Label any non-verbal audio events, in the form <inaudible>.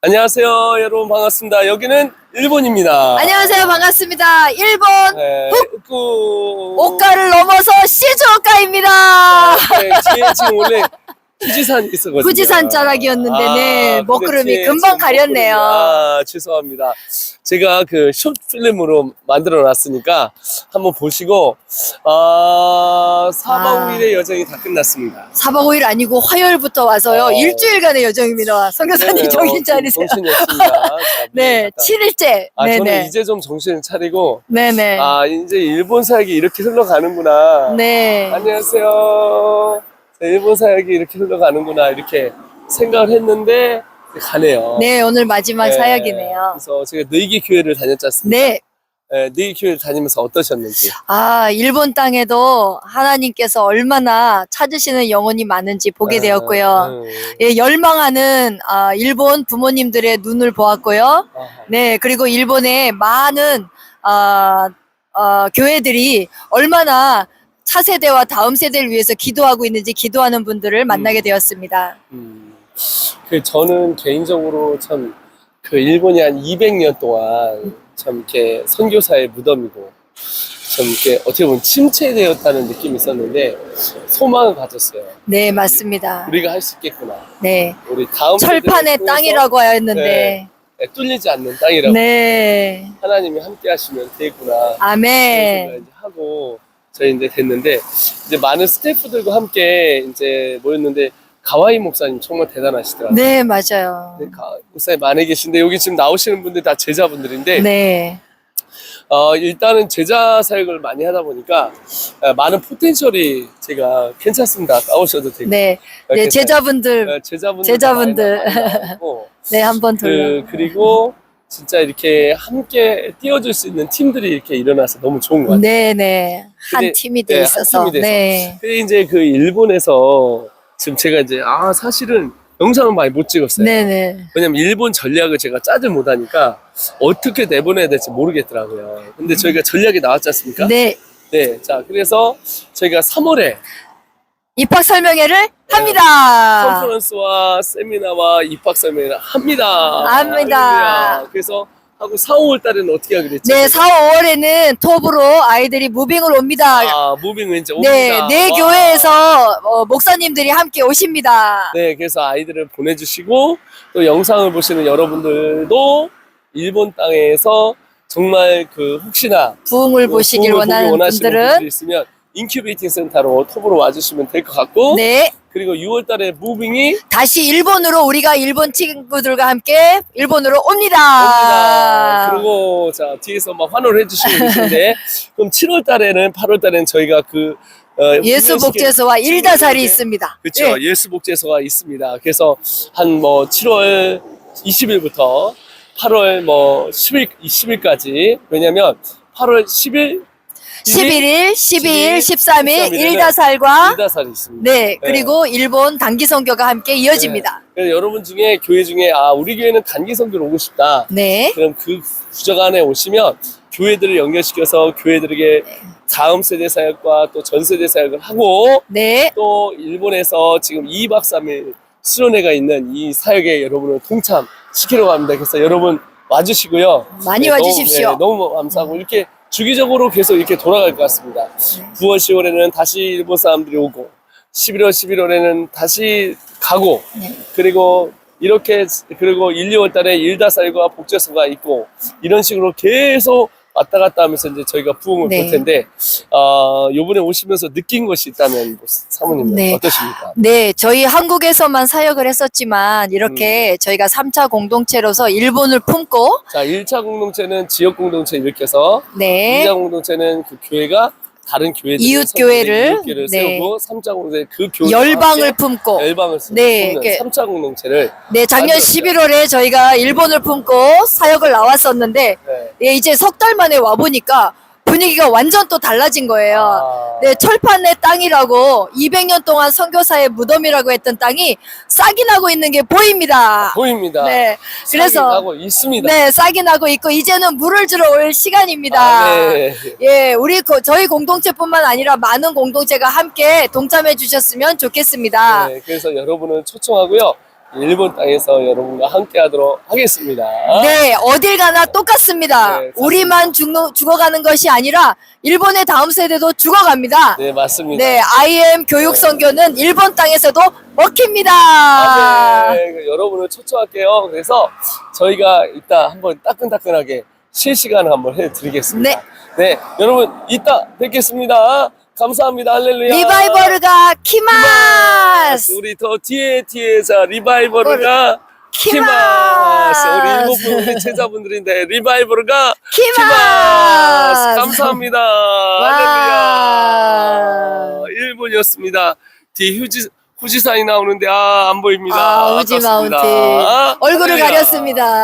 안녕하세요, 여러분 반갑습니다. 여기는 일본입니다. 안녕하세요. 반갑습니다. 일본 네, 그 옷가를 넘어서 시즈오카입니다. 네, 뒤에 지금 원래 후지산이 있었거든요. 후지산 자락이었는데, 네, 근데 먹구름이 뒤에 금방 가렸네요. 먹구름이- 아, 죄송합니다. 제가 그 숏필름으로 만들어 놨으니까 한번 보시고, 아, 4박 아. 5일의 여정이 다 끝났습니다. 4박 5일 아니고 화요일부터 와서요. 어. 일주일간의 여정입니다. 성교사님 네, 정신 어, 차리세요. 정신이 없습니다. <laughs> 자, 네, 갔다. 7일째. 아, 저는 네네. 이제 좀 정신을 차리고, 네네. 아, 이제 일본 사역이 이렇게 흘러가는구나. 네. 안녕하세요. 자, 일본 사역이 이렇게 흘러가는구나. 이렇게 생각을 했는데, 가네요. 네, 오늘 마지막 네, 사역이네요. 그래서 제가 너희기 교회를 다녔지 않습니까? 네. 네, 너희 교회를 다니면서 어떠셨는지. 아, 일본 땅에도 하나님께서 얼마나 찾으시는 영혼이 많은지 보게 되었고요. 음, 예, 열망하는 아, 일본 부모님들의 눈을 보았고요. 아하. 네, 그리고 일본의 많은 아, 아, 교회들이 얼마나 차세대와 다음 세대를 위해서 기도하고 있는지 기도하는 분들을 만나게 음. 되었습니다. 음, 그 저는 개인적으로 참 그 일본이 한 200년 동안 참 이렇게 선교사의 무덤이고 참 이렇게 어떻게 보면 침체되었다는 느낌이 있었는데 소망을 가졌어요. 네, 맞습니다. 우리가 할 수 있겠구나. 네. 우리 다음 철판의 세대를 통해서, 땅이라고 하였는데. 네, 뚫리지 않는 땅이라고 네. 하나님이 함께 하시면 되겠구나. 아멘. 이제 하고 저희 이제 됐는데 이제 많은 스태프들과 함께 이제 모였는데 가와이 목사님 정말 대단하시더라고요. 네, 맞아요. 네, 가- 목사님 많이 계신데 여기 지금 나오시는 분들 다 제자분들인데 네. 어, 일단은 제자 사역을 많이 하다 보니까 어, 많은 포텐셜이 제가 괜찮습니다. 나오셔도 되고 네. 이렇게 네, 제자분들. 어, 제자분들 제자분들. 나오고 <laughs> 네, 한번 돌려. 그, 그리고 진짜 이렇게 함께 띄워줄 수 있는 팀들이 이렇게 일어나서 너무 좋은 것 같아요. 네, 네. 한 근데- 팀이 네, 돼한 있어서. 팀이 돼서. 네. 근데 이제 그 일본에서 지금 제가 이제 아 사실은 영상을 많이 못 찍었어요. 네, 네. 왜냐면 일본 전략을 제가 짜지 못하니까 어떻게 내보내야 될지 모르겠더라고요. 근데 저희가 전략이 나왔지 않습니까? 네. 네, 자 그래서 저희가 3월에 입학 설명회를 합니다. 컨퍼런스와 세미나와 입학 설명회를 합니다. 합니다. 할렐루야. 그래서 하고 4, 5월 달에는 어떻게 하게 됐죠? 네, 4, 5월에는 톱으로 아이들이 무빙을 옵니다. 아, 무빙 왠지 옵니다. 네, 네 와. 교회에서 어, 목사님들이 함께 오십니다. 네, 그래서 아이들을 보내주시고 또 영상을 보시는 여러분들도 일본 땅에서 정말 그 혹시나 부흥을 그 보시길 보기 원하는 원하시는 분들은 분들이 있으면 인큐베이팅 센터로 톱으로 와주시면 될 것 같고 네, 그리고 6월 달에 무빙이 다시 일본으로 우리가 일본 친구들과 함께 일본으로 옵니다. 옵니다. 그리고 자 뒤에서 막 환호를 해주시고 계신데 <laughs> 그럼 7월 달에는 8월 달에는 저희가 그 어, 예수 복제소와 일다살이 있습니다. 그렇죠. 네. 예수 복제소가 있습니다. 그래서 한 뭐 7월 20일부터 8월 뭐 10일 20일까지 왜냐면 8월 10일 11일, 12일, 13일 13일 일다살과 일다살이 있습니다. 네, 그리고 일본 단기 선교가 함께 이어집니다. 그래서 여러분 중에 교회 중에 아 우리 교회는 단기 선교를 오고 싶다. 네. 그럼 그 부적 안에 오시면 교회들을 연결시켜서 교회들에게 다음 세대 사역과 또 전 세대 사역을 하고 네. 또 일본에서 지금 2박 3일 수련회가 있는 이 사역에 여러분을 동참시키려고 합니다. 그래서 여러분 와주시고요. 많이 너무, 와주십시오. 네, 너무 감사하고 이렇게 주기적으로 계속 이렇게 돌아갈 것 같습니다. 네. 9월, 10월에는 다시 일본 사람들이 오고 11월, 11월에는 다시 가고 네. 그리고 이렇게 그리고 1, 2월 달에 일다살과 복제소가 있고 이런 식으로 계속 왔다 갔다 하면서 이제 저희가 부흥을 네. 볼 텐데 어, 요번에 오시면서 느낀 것이 있다면 뭐 사모님 네. 어떠십니까? 네, 저희 한국에서만 사역을 했었지만 이렇게 음. 저희가 3차 공동체로서 일본을 품고 자, 1차 공동체는 지역 공동체 이렇게 해서 네. 2차 공동체는 그 교회가 다른 교회들 이웃 교회를, 이웃교회를 네. 세우고 3차 공동체 그 교회 열방을 품고 열방을 네, 네, 이렇게. 3차 공동체를 네, 작년 만들었어요. 11월에 저희가 일본을 품고 사역을 나왔었는데 네. 예, 이제 석 달 만에 와 보니까 분위기가 완전 또 달라진 거예요. 아, 네, 철판의 땅이라고 200년 동안 선교사의 무덤이라고 했던 땅이 싹이 나고 있는 게 보입니다. 보입니다. 네, 그래서 하고 있습니다. 네, 싹이 나고 있고 이제는 물을 주러 올 시간입니다. 아, 네. 예, 우리 고- 저희 공동체뿐만 아니라 많은 공동체가 함께 동참해 주셨으면 좋겠습니다. 네, 그래서 여러분을 초청하고요. 일본 땅에서 여러분과 함께 하도록 하겠습니다. 네, 어딜 가나 똑같습니다. 네. 우리만 죽는, 죽어가는 것이 아니라 일본의 다음 세대도 죽어갑니다. 네, 맞습니다. 네, IM 교육 선교는 일본 땅에서도 먹힙니다. 아, 네. 그 여러분을 초청할게요. 그래서 저희가 이따 한번 따끈따끈하게 실시간을 한번 해드리겠습니다. 네. 네, 여러분 이따 뵙겠습니다. 감사합니다. 할렐루야. 리바이버르가 키마 스! 우리 더 뒤에 뒤에서 리바이버르가 키마스! 키마스. 우리 일곱 분 우리 제자분들인데 리바이버르가 키마스! 키마스. 감사합니다. <laughs> 와. 할렐루야. 1분이었습니다. 뒤에 휴지 후지산이 나오는데 아 안 보입니다. 아, 우지 아깝습니다. 마운틴. 얼굴을 할렐루야. 가렸습니다.